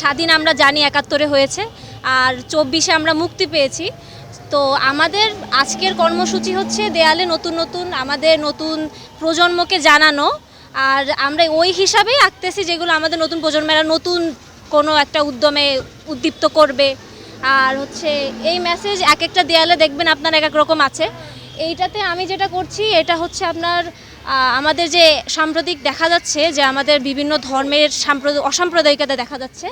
স্বাধীন আমরা জানি একাত্তরে হয়েছে আর চব্বিশে আমরা মুক্তি পেয়েছি। তো আমাদের আজকের কর্মসূচি হচ্ছে দেয়ালে নতুন নতুন আমাদের নতুন প্রজন্মকে জানানো আর আমরা ওই হিসাবেই আঁকতেছি যেগুলো আমাদের নতুন প্রজন্মেরা নতুন কোনো একটা উদ্যমে উদ্দীপ্ত করবে। আর হচ্ছে এই মেসেজ এক একটা দেয়ালে দেখবেন আপনার এক এক রকম আছে। এইটাতে আমি যেটা করছি, এটা হচ্ছে আপনার আমাদের যে সাম্প্রতিক দেখা যাচ্ছে যে আমাদের বিভিন্ন ধর্মের সাম্প্রদায় অসাম্প্রদায়িকতা দেখা যাচ্ছে,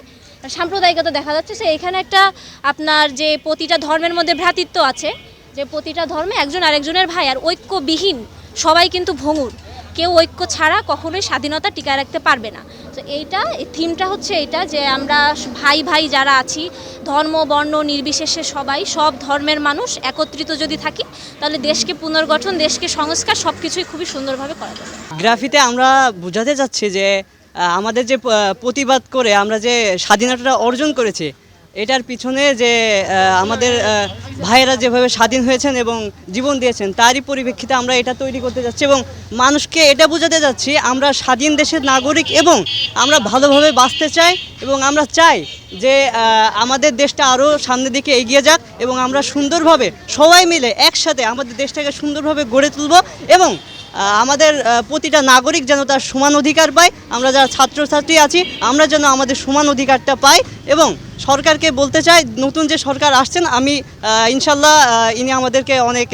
সাম্প্রদায়িকতা দেখা যাচ্ছে, সে এখানে একটা আপনার যে প্রতিটা ধর্মের মধ্যে ভ্রাতৃত্ব আছে, যে প্রতিটা ধর্মে একজন আরেকজনের ভাই আর ঐক্যবিহীন সবাই কিন্তু ভঙুর কেউ ঐক্য ছাড়া কখনোই স্বাধীনতা টিকায় রাখতে পারবে না। তো এইটা, এই থিমটা হচ্ছে এটা যে আমরা ভাই ভাই যারা আছি, ধর্ম, বর্ণ, নির্বিশেষে সবাই, সব ধর্মের মানুষ একত্রিত যদি থাকি, তাহলে দেশকে পুনর্গঠন, দেশকে সংস্কার সব কিছুই খুবই সুন্দরভাবে করা যাবে। গ্রাফিতে আমরা বোঝাতে চাচ্ছি যে আমাদের যে প্রতিবাদ করে আমরা যে স্বাধীনতাটা অর্জন করেছি এটার পিছনে যে আমাদের ভাইয়েরা যেভাবে স্বাধীন হয়েছেন এবং জীবন দিয়েছেন, তারই পরিপ্রেক্ষিতে আমরা এটা তৈরি করতে যাচ্ছি এবং মানুষকে এটা বোঝাতে যাচ্ছি, আমরা স্বাধীন দেশের নাগরিক এবং আমরা ভালোভাবে বাঁচতে চাই এবং আমরা চাই যে আমাদের দেশটা আরও সামনের দিকে এগিয়ে যাক এবং আমরা সুন্দরভাবে সবাই মিলে একসাথে আমাদের দেশটাকে সুন্দরভাবে গড়ে তুলব এবং আমাদের প্রতিটা নাগরিক যেন তার সমান অধিকার পায়। আমরা যারা ছাত্রছাত্রী আছি, আমরা যেন আমাদের সমান অধিকারটা পাই এবং সরকারকে বলতে চাই, নতুন যে সরকার আসছেন, আমি ইনশাল্লাহ ইনি আমাদেরকে অনেক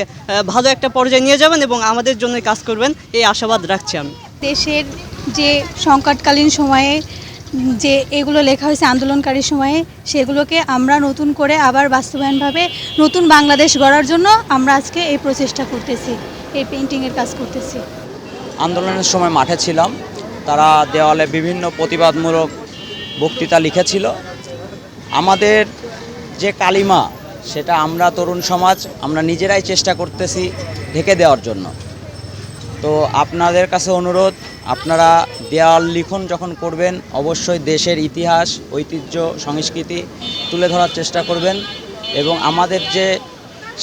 ভালো একটা পর্যায়ে নিয়ে যাবেন এবং আমাদের জন্য কাজ করবেন। এই আশাবাদ রাখছি আমি। দেশের যে সংকটকালীন সময়ে যে এগুলো লেখা হয়েছে আন্দোলনকারী সময়ে, সেগুলোকে আমরা নতুন করে আবার বাস্তবায়নভাবে নতুন বাংলাদেশ গড়ার জন্য আমরা আজকে এই প্রচেষ্টা করতেছি, এই পেন্টিংয়ের কাজ করতেছি। আন্দোলনের সময় মাঠে ছিলাম। তারা দেওয়ালে বিভিন্ন প্রতিবাদমূলক বক্তৃতা লিখেছিল। আমাদের যে কালিমা, সেটা আমরা তরুণ সমাজ, আমরা নিজেরাই চেষ্টা করতেছি ঢেকে দেওয়ার জন্য। তো আপনাদের কাছে অনুরোধ, আপনারা দেওয়াল লিখন যখন করবেন, অবশ্যই দেশের ইতিহাস, ঐতিহ্য, সংস্কৃতি তুলে ধরার চেষ্টা করবেন এবং আমাদের যে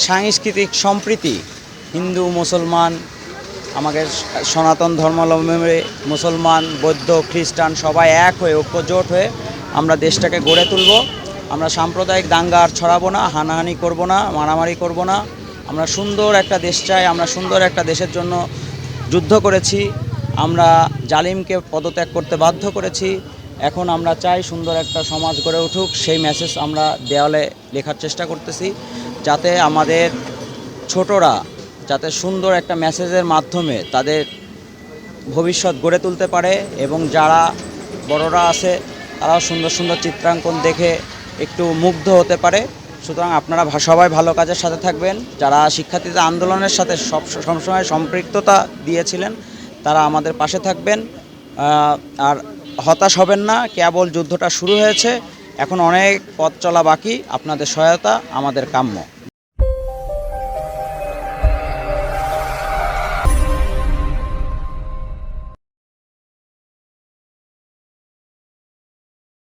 সাংস্কৃতিক সম্প্রীতি, হিন্দু, মুসলমান, আমাদের সনাতন ধর্মাবলম্বী মুসলমান, বৌদ্ধ, খ্রিস্টান সবাই এক হয়ে, ঐক্যজোট হয়ে আমরা দেশটাকে গড়ে তুলব। আমরা সাম্প্রদায়িক দাঙ্গা আর ছড়াবো না, হানাহানি করব না, মারামারি করব না। আমরা সুন্দর একটা দেশ চাই, আমরা সুন্দর একটা দেশের জন্য যুদ্ধ করেছি, আমরা জালিমকে পদত্যাগ করতে বাধ্য করেছি, এখন আমরা চাই সুন্দর একটা সমাজ গড়ে উঠুক, সেই মেসেজ আমরা দেওয়ালে লেখার চেষ্টা করতেছি, যাতে আমাদের ছোটরা যাতে সুন্দর একটা মেসেজের মাধ্যমে তাদের ভবিষ্যৎ গড়ে তুলতে পারে এবং যারা বড়রা আছে, তারাও সুন্দর সুন্দর চিত্রাঙ্কন দেখে একটু মুগ্ধ হতে পারে। সুতরাং আপনারা সবাই ভালো কাজের সাথে থাকবেন। যারা শিক্ষার্থীদের আন্দোলনের সাথে সব সবসময় সম্পৃক্ততা দিয়েছিলেন, তারা আমাদের পাশে থাকবেন। আর হতাশ হবেন না, কেবল যুদ্ধটা শুরু হয়েছে। এখন অনেক পথ চলা বাকি, আপনাদের সহায়তা, আমাদের কাম্য।